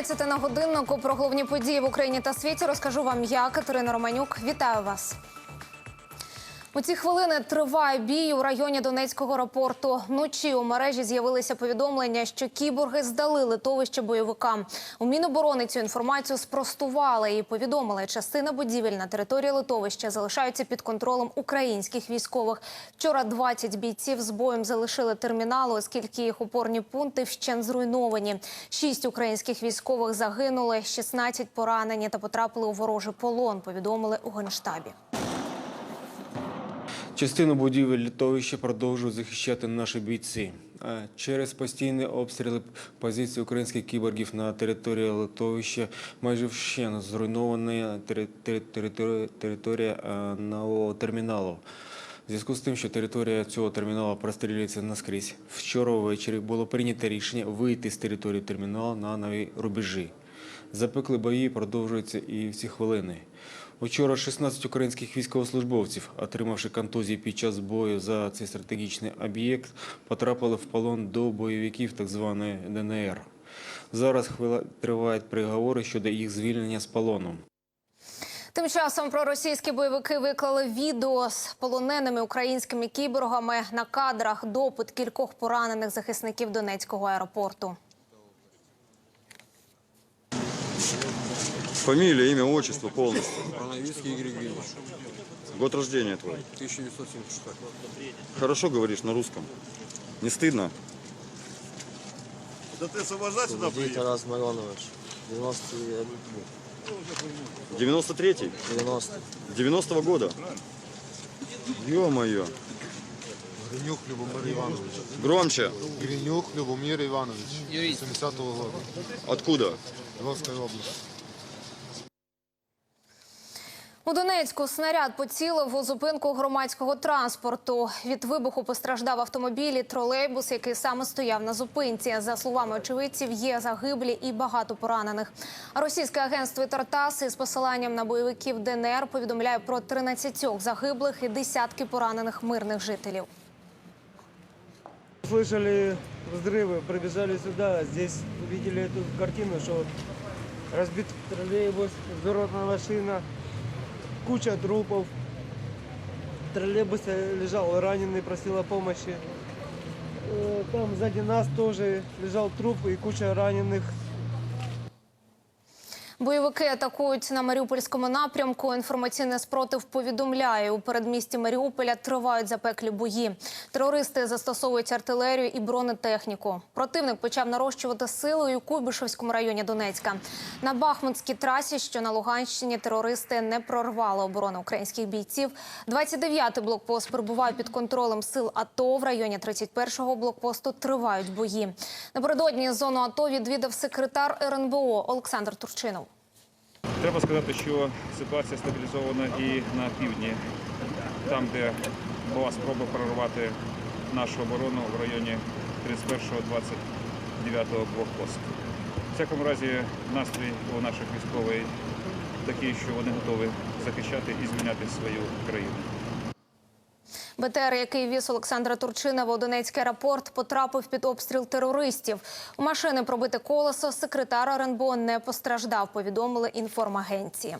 12 на годиннику про головні події в Україні та світі розкажу вам я, Катерина Романюк. Вітаю вас. У ці хвилини триває бій у районі Донецького аеропорту. Вночі у мережі з'явилися повідомлення, що кіборги здали литовище бойовикам. У Міноборони цю інформацію спростували і повідомили, частина будівель на території литовища залишаються під контролем українських військових. Вчора 20 бійців з боєм залишили термінали, оскільки їх опорні пункти вщен зруйновані. Шість українських військових загинули, 16 поранені та потрапили у ворожий полон. Повідомили у генштабі. Частину будівель літовища продовжують захищати наші бійці. Через постійні обстріли позицій українських кіборгів на території литовища майже вщен зруйнована тери- тери- територія, нового терміналу. Зв'язку з тим, що територія цього терміналу прострілюється наскрізь, вчора ввечері було прийнято рішення вийти з території терміналу на нові рубежі. Запекли бої продовжуються і в ці хвилини. Учора 16 українських військовослужбовців, отримавши контузії під час бою за цей стратегічний об'єкт, потрапили в полон до бойовиків так званої ДНР. Зараз хвила- тривають переговори щодо їх звільнення з полону. Тим часом проросійські бойовики виклали відео з полоненими українськими кіборгами на кадрах допит кількох поранених захисників Донецького аеропорту. Фамилия, имя, отчество полностью. Броновицкий Игорь Евгеньевич, Год рождения твой. 1976. Хорошо говоришь на русском. Не стыдно? Да ты освобождать сюда приехал? Тарас Миронович, 91 93-й? 90 90-го года? Ё-моё. Гринюк Любомир Иванович. Громче. Гринюк Любомир Иванович. 70-го года. Откуда? Львовской области. У Донецьку снаряд поцілив у зупинку громадського транспорту. Від вибуху постраждав автомобіль і тролейбус, який саме стояв на зупинці. За словами очевидців, є загиблі і багато поранених. А російське агентство Тартас із посиланням на бойовиків ДНР повідомляє про 13 загиблих і десятки поранених мирних жителів. Слышали взрывы, прибежали сюда, здесь увидели эту картину, что разбит троллейбус, взорвана машина, куча трупов. В троллейбусе лежал раненый, просил о помощи. Э, Там сзади нас тоже лежал труп и куча раненых. Бойовики атакують на Маріупольському напрямку. Інформаційний спротив повідомляє, у передмісті Маріуполя тривають запеклі бої. Терористи застосовують артилерію і бронетехніку. Противник почав нарощувати сили у Куйбишевському районі Донецька. На Бахмутській трасі, що на Луганщині, терористи не прорвали оборону українських бійців. 29-й блокпост перебуває під контролем сил АТО. В районі 31-го блокпосту тривають бої. Напередодні зону АТО відвідав секретар РНБО Олександр Турчинов. Треба сказати, що ситуація стабілізована і на півдні, там, де була спроба прорвати нашу оборону в районі 31-29 блокпосту. В всякому разі, настрій у наших військових такий, що вони готові захищати і звільняти свою країну. БТР, який віз Олександра Турчина в Одонецький аеропорт, потрапив під обстріл терористів. У машини пробите колесо. Секретар РНБО не постраждав. Повідомили інформагенції.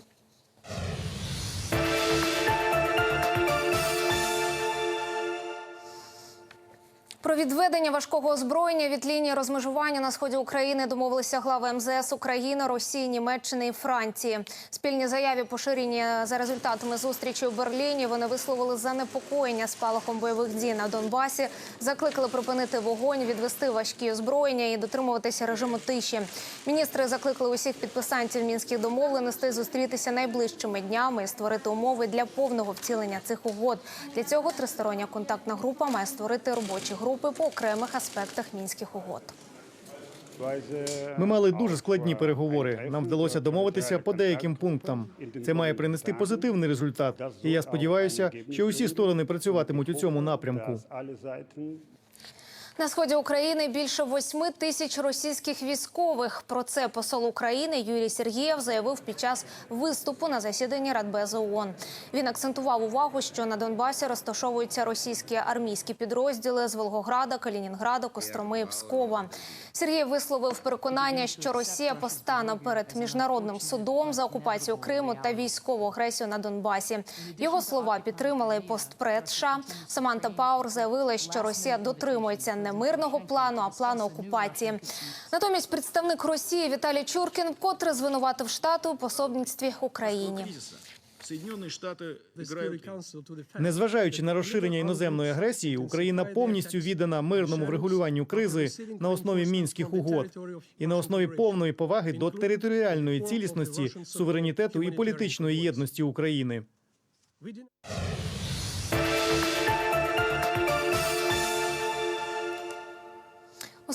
Про відведення важкого озброєння від лінії розмежування на сході України домовилися глави МЗС України, Росії, Німеччини і Франції. Спільні заяві поширені за результатами зустрічі у Берліні. Вони висловили занепокоєння спалахом бойових дій на Донбасі, закликали припинити вогонь, відвести важкі озброєння і дотримуватися режиму тиші. Міністри закликали усіх підписантів мінських домовленостей зустрітися найближчими днями і створити умови для повного втілення цих угод. Для цього тристороння контактна група має створити робочі групи по окремих аспектах мінських угод. Ми мали дуже складні переговори. Нам вдалося домовитися по деяким пунктам. Це має принести позитивний результат. І я сподіваюся, що усі сторони працюватимуть у цьому напрямку. На сході України більше восьми тисяч російських військових. Про це посол України Юрій Сергієв заявив під час виступу на засіданні Радбезу ООН. Він акцентував увагу, що на Донбасі розташовуються російські армійські підрозділи з Волгограда, Калінінграда, Костроми і Пскова. Сергій висловив переконання, що Росія постане перед міжнародним судом за окупацію Криму та військову агресію на Донбасі. Його слова підтримала і постпред США. Саманта Паур заявила, що Росія дотримується не мирного плану, а плану окупації. Натомість представник Росії Віталій Чуркін вкотре звинуватив штати у пособництві Україні. Штаты играют Незважаючи на розширення іноземної агресії, Україна повністю віддана мирному врегулюванню кризи на основі мінських угод і на основі повної поваги до територіальної цілісності, суверенітету і політичної єдності України.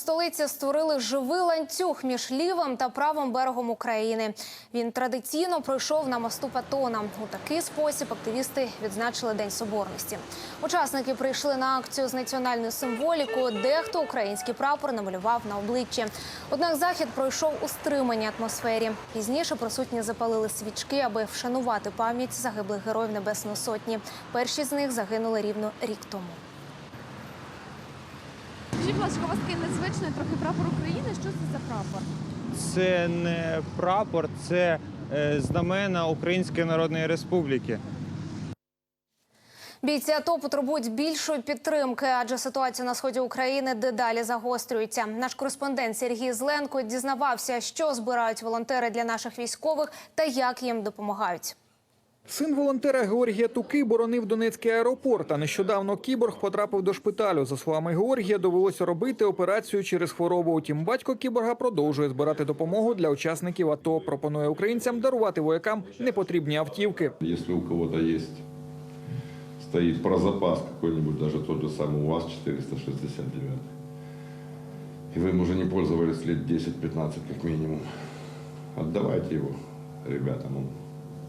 Столиці створили живий ланцюг між лівим та правим берегом України. Він традиційно пройшов на мосту Патона. У такий спосіб активісти відзначили День Соборності. Учасники прийшли на акцію з національною символікою. Дехто український прапор намалював на обличчі. Однак захід пройшов у стриманій атмосфері. Пізніше присутні запалили свічки, аби вшанувати пам'ять загиблих героїв Небесної Сотні. Перші з них загинули рівно рік тому. Будь у вас такий незвичний трохи прапор України. Що це за прапор? Це не прапор, це е, знамена Української Народної Республіки. Бійці АТО потребують більшої підтримки, адже ситуація на сході України дедалі загострюється. Наш кореспондент Сергій Зленко дізнавався, що збирають волонтери для наших військових та як їм допомагають. Син волонтера Георгія Туки боронив Донецький аеропорт. А нещодавно кіборг потрапив до шпиталю. За словами Георгія, довелося робити операцію через хворобу. Утім, батько кіборга продовжує збирати допомогу для учасників АТО. Пропонує українцям дарувати воякам непотрібні автівки. Если у кого-то есть, стоит про запас какой-нибудь, даже тот же самый УАЗ-469, и вы им уже не пользовались лет 10-15 как минимум, отдавайте его ребятам,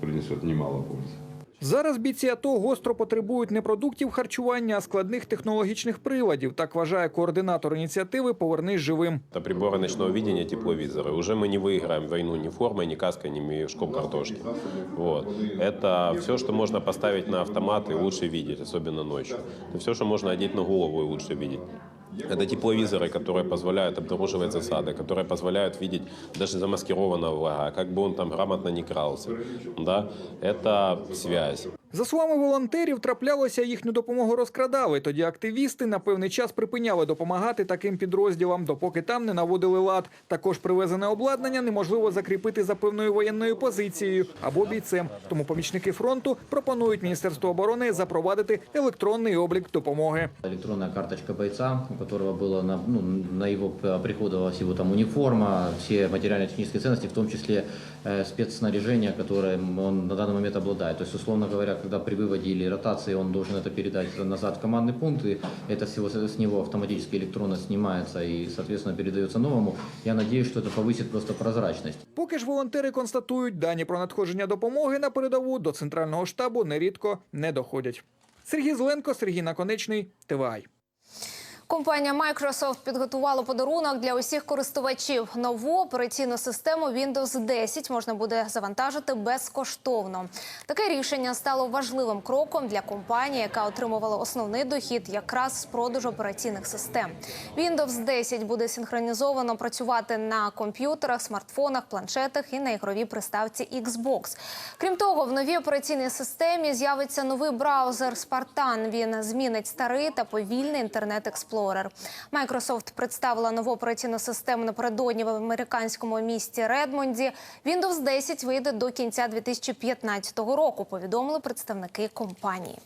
принесет немало пользы. Зараз бійці АТО гостро потребують не продуктів харчування, а складних технологічних приладів. Так вважає координатор ініціативи Повернись живим. Это приборы ночного видения, тепловизоры. Уже мы не выиграем войну ни формой, ни каской, ни мешком картошки. Вот. Это все, что можно поставить на автомат и лучше видеть, особенно ночью. Это все, что можно одеть на голову и лучше видеть. Это тепловизоры, которые позволяют обнаруживать засады, которые позволяют видеть даже замаскированного врага, как бы он там грамотно не крался. Да? Это связь. За словами волонтерів, траплялося їхню допомогу розкрадали. Тоді активісти на певний час припиняли допомагати таким підрозділам, допоки там не наводили лад. Також привезене обладнання неможливо закріпити за певною воєнною позицією або бійцем. Тому помічники фронту пропонують Міністерству оборони запровадити електронний облік допомоги. Электронная карточка бойца, у которого было на, ну, на его п- приходовалась его там униформа, все материально-технические ценности, в том числе э, спецснаряжение, которым он на данный момент обладает. То есть, условно говоря, когда при выводе или ротации он должен это передать назад в командный пункт, и это всего с с него автоматически электронно снимается и, соответственно, передается новому. Я надеюсь, что это повысит просто прозрачность. Поки ж волонтери констатують, дані про надходження допомоги на передову до центрального штабу нерідко не доходять. Сергій Зеленко, Сергій Наконечний, ТВАЙ. Компанія Microsoft підготувала подарунок для усіх користувачів. Нову операційну систему Windows 10 можна буде завантажити безкоштовно. Таке рішення стало важливим кроком для компанії, яка отримувала основний дохід якраз з продажу операційних систем. Windows 10 буде синхронізовано працювати на комп'ютерах, смартфонах, планшетах і на ігровій приставці Xbox. Крім того, в новій операційній системі з'явиться новий браузер Spartan. Він змінить старий та повільний інтернет Explorer. Microsoft представила нову операційну систему напередодні в американському місті Редмонді. Windows 10 вийде до кінця 2015 року. Повідомили представники компанії.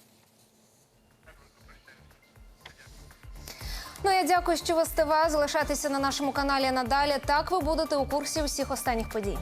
Ну я дякую, що ви з ТВ. Залишайтеся на нашому каналі надалі. Так ви будете у курсі усіх останніх подій.